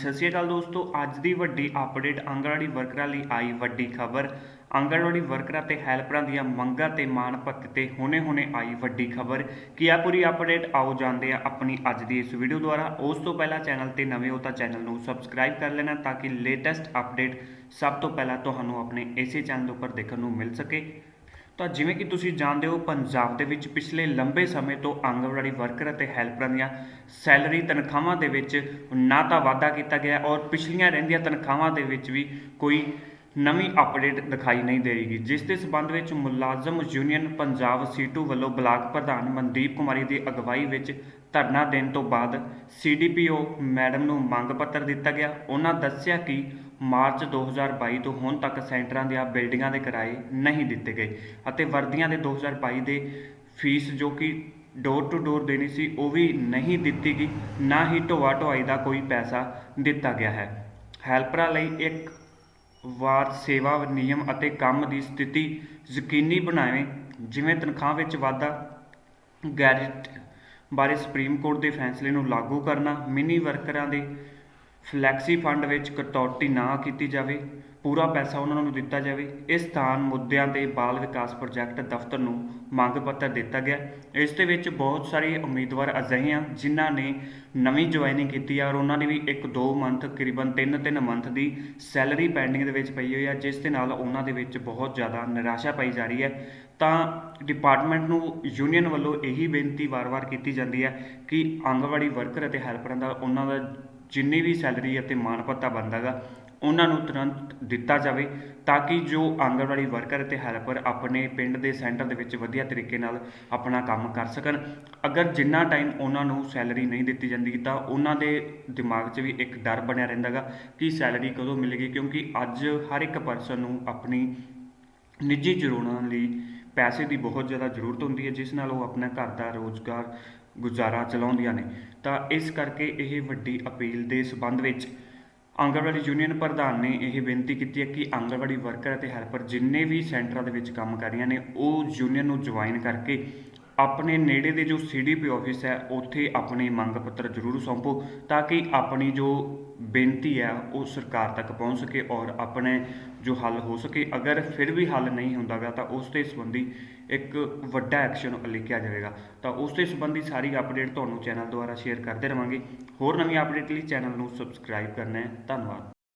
ਸਤਿ ਸ਼੍ਰੀ ਅਕਾਲ ਦੋਸਤੋ, ਅੱਜ ਦੀ ਵੱਡੀ ਅਪਡੇਟ ਆਂਗਣਵਾੜੀ ਵਰਕਰਾਂ ਲਈ ਆਈ ਵੱਡੀ ਖਬਰ। ਆਂਗਣਵਾੜੀ ਵਰਕਰਾਂ ਤੇ ਹੈਲਪਰਾਂ ਦੀਆਂ ਮੰਗਾਂ ਤੇ ਮਾਣ ਭਗਤ ਤੇ ਹੁਣੇ-ਹੁਣੇ ਆਈ ਵੱਡੀ ਖਬਰ। ਕੀ ਆ ਪੂਰੀ ਅਪਡੇਟ ਆਓ ਜਾਂਦੇ ਆ ਆਪਣੀ ਅੱਜ ਦੀ ਇਸ ਵੀਡੀਓ ਦੁਆਰਾ। ਉਸ ਤੋਂ ਪਹਿਲਾਂ ਚੈਨਲ ਤੇ ਨਵੇਂ ਹੋ ਤਾਂ ਚੈਨਲ ਨੂੰ ਸਬਸਕ੍ਰਾਈਬ ਕਰ ਲੈਣਾ ਤਾਂ ਕਿ ਲੇਟੈਸਟ ਅਪਡੇਟ ਸਭ ਤੋਂ ਪਹਿਲਾਂ ਤੁਹਾਨੂੰ ਆਪਣੇ ਇਸੇ ਚੈਨਲ ਉੱਪਰ ਦੇਖਣ ਨੂੰ ਮਿਲ ਸਕੇ। ਤਾਂ ਜਿਵੇਂ ਕਿ ਤੁਸੀਂ ਜਾਣਦੇ ਹੋ, ਪੰਜਾਬ ਦੇ ਵਿੱਚ ਪਿਛਲੇ ਲੰਬੇ ਸਮੇਂ ਤੋਂ ਆਂਗਣਵਾੜੀ ਵਰਕਰ ਅਤੇ ਹੈਲਪਰਾਂ ਦੀਆਂ ਸੈਲਰੀ ਤਨਖਾਹਾਂ ਦੇ ਵਿੱਚ ਨਾ ਤਾਂ ਵਾਧਾ ਕੀਤਾ ਗਿਆ ਔਰ ਪਿਛਲੀਆਂ ਰਹਿੰਦੀਆਂ ਤਨਖਾਹਾਂ ਦੇ ਵਿੱਚ ਵੀ ਕੋਈ ਨਵੀਂ ਅਪਡੇਟ ਦਿਖਾਈ ਨਹੀਂ ਦੇ ਜਿਸ ਦੇ ਸਬੰਧ ਵਿੱਚ ਮੁਲਾਜ਼ਮ ਯੂਨੀਅਨ ਪੰਜਾਬ ਸੀਟੂ ਵੱਲੋਂ ਬਲਾਕ ਪ੍ਰਧਾਨ ਮਨਦੀਪ ਕੁਮਾਰੀ ਦੀ ਅਗਵਾਈ ਵਿੱਚ ਧਰਨਾ ਦੇਣ ਤੋਂ ਬਾਅਦ ਸੀਡੀਪੀਓ ਮੈਡਮ ਨੂੰ ਮੰਗ ਪੱਤਰ ਦਿੱਤਾ ਗਿਆ। ਉਹਨਾਂ ਦੱਸਿਆ ਕਿ ਮਾਰਚ 2022 ਤੋਂ ਹੁਣ ਤੱਕ ਸੈਂਟਰਾਂ ਦੀਆਂ ਬਿਲਡਿੰਗਾਂ ਦੇ ਕਿਰਾਏ ਨਹੀਂ ਦਿੱਤੇ ਗਏ ਅਤੇ ਵਰਦੀਆਂ ਦੇ 2022 ਦੇ ਫੀਸ ਜੋ ਕਿ ਡੋਰ ਟੂ ਡੋਰ ਦੇਣੀ ਸੀ, ਉਹ ਵੀ ਨਹੀਂ ਦਿੱਤੀ ਗਈ। ਨਾ ਹੀ ਢੋਆ ਢੁਆਈ ਦਾ ਕੋਈ ਪੈਸਾ ਦਿੱਤਾ ਗਿਆ ਹੈ। ਹੈਲਪਰਾਂ ਲਈ ਇੱਕ ਵਾਰ ਸੇਵਾ ਨਿਯਮ ਅਤੇ ਕੰਮ ਦੀ ਸਥਿਤੀ ਯਕੀਨੀ ਬਣਾਵੇ, ਜਿਵੇਂ ਤਨਖਾਹ ਵਿੱਚ ਵਾਧਾ, ਗੈਰਟ ਬਾਰੇ ਸੁਪਰੀਮ ਕੋਰਟ ਦੇ ਫੈਸਲੇ ਨੂੰ ਲਾਗੂ ਕਰਨਾ, ਮਿਨੀ ਵਰਕਰਾਂ ਦੇ ਫਲੈਕਸੀ ਫੰਡ ਵਿੱਚ ਕਟੌਤੀ ਨਾ ਕੀਤੀ ਜਾਵੇ, ਪੂਰਾ ਪੈਸਾ ਉਹਨਾਂ ਨੂੰ ਦਿੱਤਾ ਜਾਵੇ, ਇਸ ਸਥਾਨ ਮੁੱਦਿਆਂ ਤੇ ਬਾਲ ਵਿਕਾਸ ਪ੍ਰੋਜੈਕਟ ਦਫ਼ਤਰ ਨੂੰ ਮੰਗ ਪੱਤਰ ਦਿੱਤਾ ਗਿਆ। ਇਸ ਦੇ ਵਿੱਚ ਬਹੁਤ ਸਾਰੇ ਉਮੀਦਵਾਰ ਅਜਿਹੇ ਆ ਜਿਨ੍ਹਾਂ ਨੇ ਨਵੀਂ ਜੁਆਇਨਿੰਗ ਕੀਤੀ ਆ ਔਰ ਉਹਨਾਂ ਦੀ ਵੀ ਇੱਕ ਦੋ ਮੰਥ, ਤਕਰੀਬਨ 3-3 ਮੰਥ ਦੀ ਸੈਲਰੀ ਪੈਂਡਿੰਗ ਦੇ ਵਿੱਚ ਪਈ ਹੋਈ ਆ, ਜਿਸ ਦੇ ਨਾਲ ਉਹਨਾਂ ਦੇ ਵਿੱਚ ਬਹੁਤ ਜ਼ਿਆਦਾ ਨਿਰਾਸ਼ਾ ਪਾਈ ਜਾ ਰਹੀ ਹੈ। ਤਾਂ ਡਿਪਾਰਟਮੈਂਟ ਨੂੰ ਯੂਨੀਅਨ ਵੱਲੋਂ ਇਹੀ ਬੇਨਤੀ ਵਾਰ-ਵਾਰ ਕੀਤੀ ਜਾਂਦੀ ਹੈ ਕਿ ਆਂਗਣਵਾੜੀ ਵਰਕਰ ਅਤੇ ਹੈਲਪਰਾਂ ਦਾ ਉਹਨਾਂ ਦਾ ਜਿੰਨੀ ਵੀ ਸੈਲਰੀ ਅਤੇ ਮਾਣ ਭੱਤਾ ਬਣਦਾਗਾ ਉਹਨਾਂ ਨੂੰ ਤੁਰੰਤ ਦਿੱਤਾ ਜਾਵੇ ਤਾਂ ਕਿ ਜੋ ਆਂਗਣਵਾੜੀ ਵਰਕਰ ਅਤੇ ਹੈਲਪਰ ਆਪਣੇ ਪਿੰਡ ਦੇ ਸੈਂਟਰ ਦੇ ਵਿੱਚ ਵਧੀਆ ਤਰੀਕੇ ਨਾਲ ਆਪਣਾ ਕੰਮ ਕਰ ਸਕਣ। ਅਗਰ ਜਿੰਨਾ ਟਾਈਮ ਉਹਨਾਂ ਨੂੰ ਸੈਲਰੀ ਨਹੀਂ ਦਿੱਤੀ ਜਾਂਦੀ ਤਾਂ ਉਹਨਾਂ ਦੇ ਦਿਮਾਗ 'ਚ ਵੀ ਇੱਕ ਡਰ ਬਣਿਆ ਰਹਿੰਦਾਗਾ ਕਿ ਸੈਲਰੀ ਕਦੋਂ ਮਿਲੇਗੀ ਕਿਉਂਕਿ ਅੱਜ ਹਰ ਇੱਕ ਪਰਸਨ ਨੂੰ ਆਪਣੀ ਨਿੱਜੀ ਜ਼ਰੂਰਤਾਂ ਲਈ ਪੈਸੇ ਦੀ ਬਹੁਤ ਜ਼ਿਆਦਾ ਜ਼ਰੂਰਤ ਹੁੰਦੀ ਹੈ, ਜਿਸ ਨਾਲ ਉਹ ਆਪਣਾ ਘਰ ਦਾ ਰੋਜ਼ਗਾਰ ਗੁਜ਼ਾਰਾ ਚਲਾਉਂਦੀਆਂ ਨੇ। ਤਾਂ ਇਸ ਕਰਕੇ ਇਹ ਵੱਡੀ ਅਪੀਲ ਦੇ ਸਬੰਧ ਵਿੱਚ ਆਂਗਣਵਾੜੀ ਯੂਨੀਅਨ ਪ੍ਰਧਾਨ ਨੇ ਇਹ ਬੇਨਤੀ ਕੀਤੀ ਹੈ ਕਿ ਆਂਗਣਵਾੜੀ ਵਰਕਰ ਅਤੇ ਹੈਲਪਰ ਜਿੰਨੇ ਵੀ ਸੈਂਟਰਾਂ ਦੇ ਵਿੱਚ ਕੰਮ ਕਰ ਰਹੀਆਂ ਨੇ, ਉਹ ਯੂਨੀਅਨ ਨੂੰ ਜੁਆਇਨ ਕਰਕੇ ਆਪਣੇ ਨੇੜੇ ਦੇ ਜੋ ਸੀਡੀਪੀ ਆਫਿਸ ਹੈ, ਉੱਥੇ ਆਪਣੇ ਮੰਗ ਪੱਤਰ ਜ਼ਰੂਰ ਸੌਂਪੋ ਤਾਂ ਕਿ ਆਪਣੀ ਜੋ ਬੇਨਤੀ ਹੈ, ਉਹ ਸਰਕਾਰ ਤੱਕ ਪਹੁੰਚ ਸਕੇ ਔਰ ਆਪਣੇ ਜੋ ਹੱਲ ਹੋ ਸਕੇ। ਅਗਰ ਫਿਰ ਵੀ ਹੱਲ ਨਹੀਂ ਹੁੰਦਾਗਾ, ਤਾਂ ਉਸ ਦੇ ਸੰਬੰਧੀ ਇੱਕ ਵੱਡਾ ਐਕਸ਼ਨ ਲਿਖਿਆ ਜਾਵੇਗਾ। ਤਾਂ ਉਸ ਦੇ ਸੰਬੰਧੀ ਸਾਰੀ ਅਪਡੇਟ ਤੁਹਾਨੂੰ ਚੈਨਲ ਦੁਆਰਾ ਸ਼ੇਅਰ ਕਰਦੇ ਰਵਾਂਗੇ। ਹੋਰ ਨਵੀਂ ਅਪਡੇਟ ਲਈ ਚੈਨਲ ਨੂੰ ਸਬਸਕ੍ਰਾਈਬ ਕਰਨਾ ਹੈ। ਧੰਨਵਾਦ।